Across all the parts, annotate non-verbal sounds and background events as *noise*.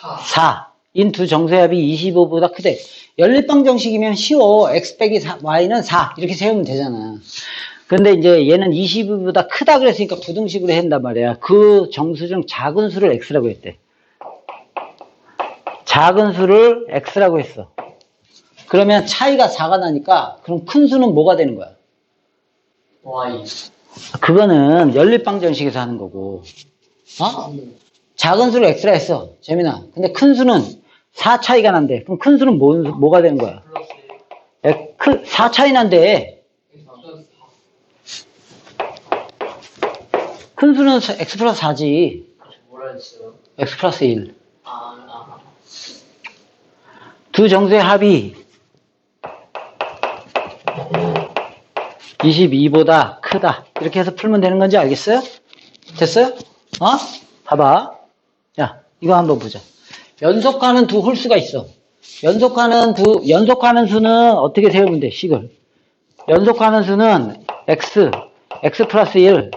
4. 인두 정수합이 25보다 크대. 연립방 정식이면 쉬워. x 빼기 4, y는 4. 이렇게 세우면 되잖아. 근데 이제 얘는 22보다 크다 그랬으니까 부등식으로 한단 말이야. 그 정수 중 작은 수를 x라고 했대. 작은 수를 x라고 했어. 그러면 차이가 4가 나니까 그럼 큰 수는 뭐가 되는 거야? Y. 그거는 연립방 정식에서 하는 거고. 어? 작은 수를 x라 했어. 재민아. 근데 큰 수는 4 차이가 난대. 그럼 큰 수는 뭐, 뭐가 되는 거야? 플러스 에, 큰, 4 차이 난대. 큰 수는 x 플러스 4지. 뭐라 했어요? x 플러스 1. 아, 아. 두 정수의 합이 22보다 크다. 이렇게 해서 풀면 되는 건지 알겠어요? 됐어요? 어? 봐봐. 야, 이거 한번 보자. 연속하는 두 홀수가 있어. 연속하는 두, 연속하는 수는 어떻게 세우면 돼, 식을? 연속하는 수는 x, x 플러스 1,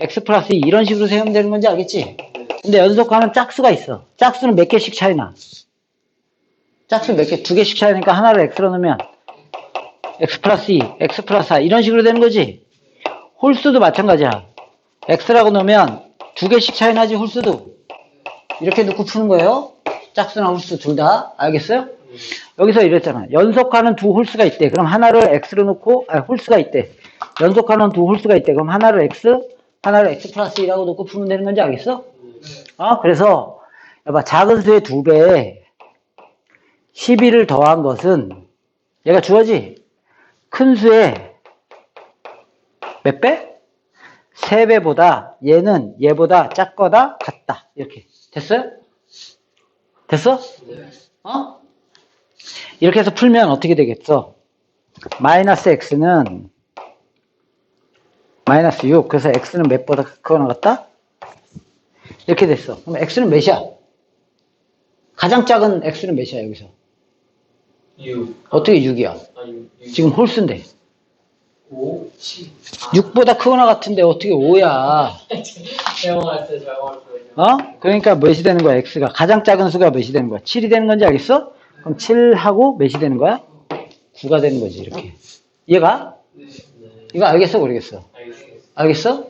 x 플러스 2 이런 식으로 세우면 되는 건지 알겠지? 근데 연속하는 짝수가 있어. 짝수는 몇 개씩 차이 나? 짝수 몇 개, 두 개씩 차이 나니까 하나를 x로 넣으면 x 플러스 2, x 플러스 4 이런 식으로 되는 거지. 홀수도 마찬가지야. x라고 넣으면 두 개씩 차이 나지 홀수도. 이렇게 넣고 푸는 거예요. 짝수나 홀수 둘 다. 알겠어요? 여기서 이랬잖아. 연속하는 두 홀수가 있대. 그럼 하나를 x로 넣고, 아, 홀수가 있대. 연속하는 두 홀수가 있대. 그럼 하나를 x, 하나를 x 플러스 2라고 넣고 풀면 되는 건지 알겠어? 어? 그래서, 여봐, 작은 수의 두 배에 12를 더한 것은, 얘가 주어지? 큰 수의 몇 배? 세 배보다 얘는 얘보다 작거나 같다. 이렇게. 됐어요? 됐어? 어? 이렇게 해서 풀면 어떻게 되겠어? 마이너스 x는 마이너스 6. 그래서 x는 몇보다 크거나 같다? 이렇게 됐어. 그럼 x는 몇이야? 가장 작은 x는 몇이야, 여기서? 6. 어떻게 6이야? 아, 6. 6. 지금 홀수인데. 5, 7. 6보다 크거나 같은데 어떻게 5야? *laughs* 잘못했어요, 잘못했어요. 어? 그러니까 몇이 되는 거야, x가. 가장 작은 수가 몇이 되는 거야? 7이 되는 건지 알겠어? 그럼 7하고 몇이 되는 거야? 9가 되는 거지, 이렇게. 이해가? 네. 네. 이거 알겠어, 모르겠어? 알겠어?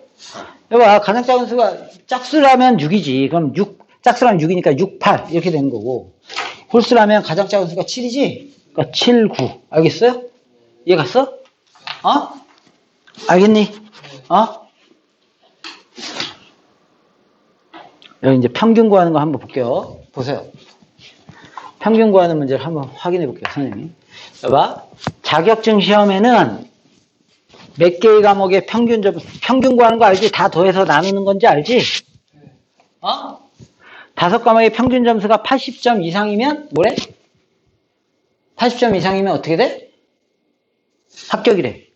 여봐, 가장 작은 수가 짝수라면 6이지. 그럼 6, 짝수라면 6이니까 6, 8 이렇게 되는 거고. 홀수라면 가장 작은 수가 7이지? 그러니까 7, 9. 알겠어요? 이해 갔어? 어? 알겠니? 어? 여기 이제 평균 구하는 거 한번 볼게요. 보세요. 평균 구하는 문제를 한번 확인해 볼게요, 선생님. 여봐. 자격증 시험에는 몇 개의 과목의 평균 점, 평균 구하는 거 알지? 다 더해서 나누는 건지 알지? 어? 다섯 과목의 평균 점수가 80점 이상이면 뭐래? 80점 이상이면 어떻게 돼? 합격이래.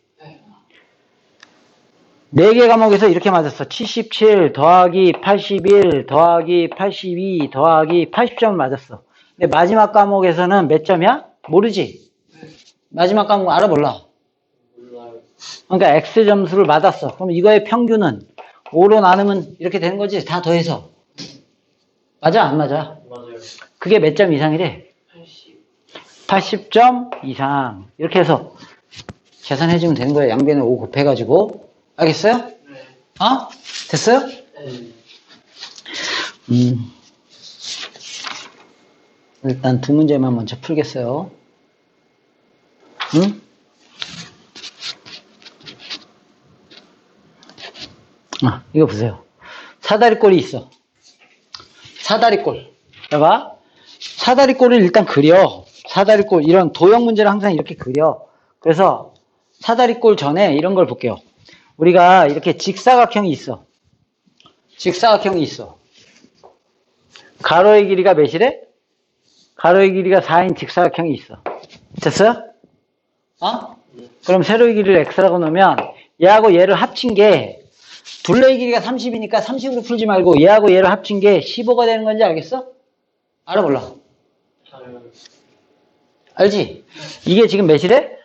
네개 과목에서 이렇게 맞았어. 77 더하기 81 더하기 82 더하기 80점을 맞았어. 근데 마지막 과목에서는 몇 점이야? 모르지? 마지막 과목 알아 몰라? 몰라요. 그러니까 X 점수를 맞았어. 그럼 이거의 평균은 5로 나누면 이렇게 되는 거지? 다 더해서. 맞아? 안 맞아? 그게 몇 점 이상이래? 80. 80 점 이상. 이렇게 해서 계산해주면 되는 거예요. 양변에 5 곱해가지고. 알겠어요? 네. 어? 됐어요? 네. 음. 일단 두 문제만 먼저 풀겠어요. 응? 아, 이거 보세요. 사다리꼴이 있어. 사다리꼴. 봐봐. 사다리꼴을 일단 그려. 사다리꼴, 이런 도형 문제를 항상 이렇게 그려. 그래서 사다리꼴 전에 이런 걸 볼게요. 우리가 이렇게 직사각형이 있어. 직사각형이 있어. 가로의 길이가 몇이래? 가로의 길이가 4인 직사각형이 있어. 됐어요? 어? 그럼 세로의 길이를 x라고 놓으면 얘하고 얘를 합친 게 둘레의 길이가 30이니까 30으로 풀지 말고 얘하고 얘를 합친 게 15가 되는 건지 알겠어? 알아 몰라? 알지? 이게 지금 몇이래?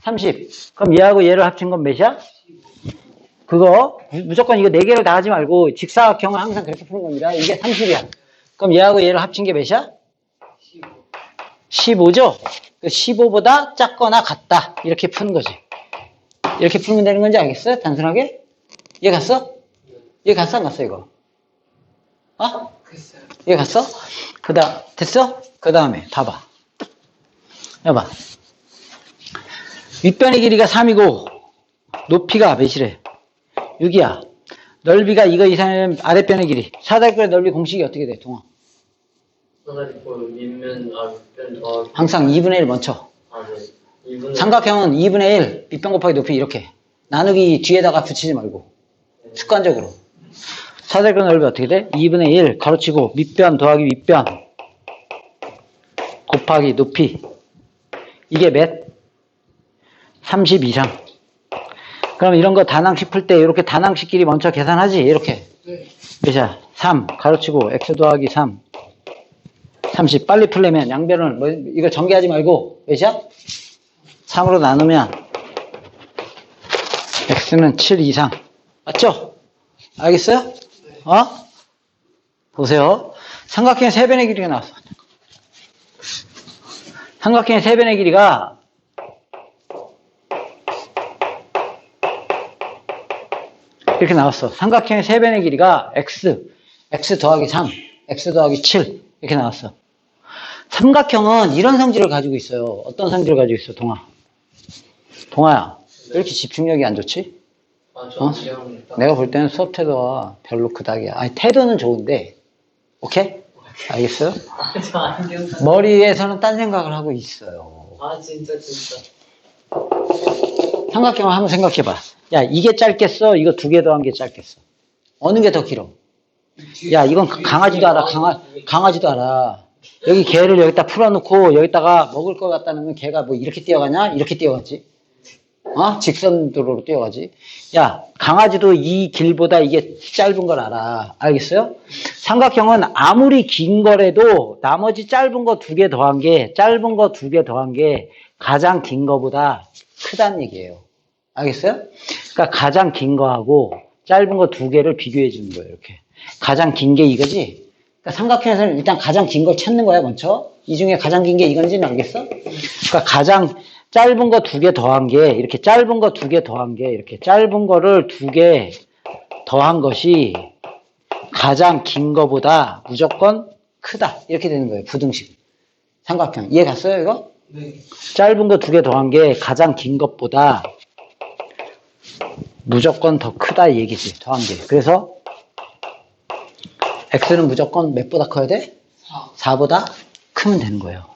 30. 그럼 얘하고 얘를 합친 건 몇이야? 그거 무- 무조건 이거 네 개를 다 하지 말고 직사각형은 항상 그렇게 푸는 겁니다. 이게 30이야. 그럼 얘하고 얘를 합친 게 몇이야? 15. 15죠? 15보다 작거나 같다. 이렇게 푸는 거지. 이렇게 풀면 되는 건지 알겠어요? 단순하게? 이해 갔어? 이해 갔어? 안 갔어, 이거? 어? 이해 갔어? 그 다음, 됐어? 그 다음에, 봐봐. 여봐. 윗변의 길이가 3이고, 높이가 몇이래? 6이야. 넓이가 이거 이상이면 아랫변의 길이. 사다리꼴의 넓이 공식이 어떻게 돼, 동아? 항상 2분의 1 먼저. 아, 네. 2분의 삼각형은 2분의 1, 밑변 곱하기 높이 이렇게. 나누기 뒤에다가 붙이지 말고. 습관적으로. 사대근 넓이 어떻게 돼? 2분의 1 가로치고 밑변 더하기 윗변 곱하기 높이. 이게 몇? 30 이상. 그럼 이런 거 단항식 풀 때 이렇게 단항식끼리 먼저 계산하지? 이렇게. 네. 몇이야? 3 가로치고 x 더하기 3 30 빨리 풀려면 양변을 뭐 이거 전개하지 말고 몇이야? 3으로 나누면 x는 7 이상 맞죠? 알겠어요? 어? 보세요 삼각형의 세변의 길이가 나왔어 삼각형의 세변의 길이가 이렇게 나왔어. 삼각형의 세변의 길이가 x, x 더하기 3, x 더하기 7 이렇게 나왔어. 삼각형은 이런 성질을 가지고 있어요. 어떤 성질을 가지고 있어, 동아? 동아야, 왜 이렇게 집중력이 안 좋지? 아, 저 어? 내가 볼 때는 수업 태도가 별로 그닥이야. 아니, 태도는 좋은데, 오케이? 알겠어요? 아. 머리에서는 딴 생각을 하고 있어요. 아, 진짜, 진짜. 삼각형을 한번 생각해봐. 야, 이게 짧겠어? 이거 두 개 더한 게 짧겠어? 어느 게 더 길어? 야, 이건 강아지도 알아. 강아, 강아지도 알아. 여기 개를 여기다 풀어놓고 여기다가 먹을 것 같다 놓으면 개가 뭐 이렇게 뛰어가냐? 이렇게 뛰어가지. 어? 직선 도로로 뛰어가지. 야, 강아지도 이 길보다 이게 짧은 걸 알아. 알겠어요? 삼각형은 아무리 긴 거라도 나머지 짧은 거 두 개 더한 게, 짧은 거 두 개 더한 게 가장 긴 거보다 크다는 얘기예요. 알겠어요? 그러니까 가장 긴 거하고 짧은 거 두 개를 비교해 주는 거예요, 이렇게. 가장 긴 게 이거지? 그러니까 삼각형에서는 일단 가장 긴 걸 찾는 거야, 먼저. 이 중에 가장 긴 게 이건지는 알겠어? 그러니까 가장 짧은 거 두 개 더한 게, 이렇게 짧은 거 두 개 더한 게, 이렇게 짧은 거를 두 개 더한 것이 가장 긴 거보다 무조건 크다. 이렇게 되는 거예요, 부등식. 삼각형. 이해 갔어요, 이거? 네. 짧은 거 두 개 더한 게 가장 긴 것보다 무조건 더 크다 이 얘기지 더한 게 그래서 x는 무조건 몇보다 커야 돼? 4. 4보다 크면 되는 거예요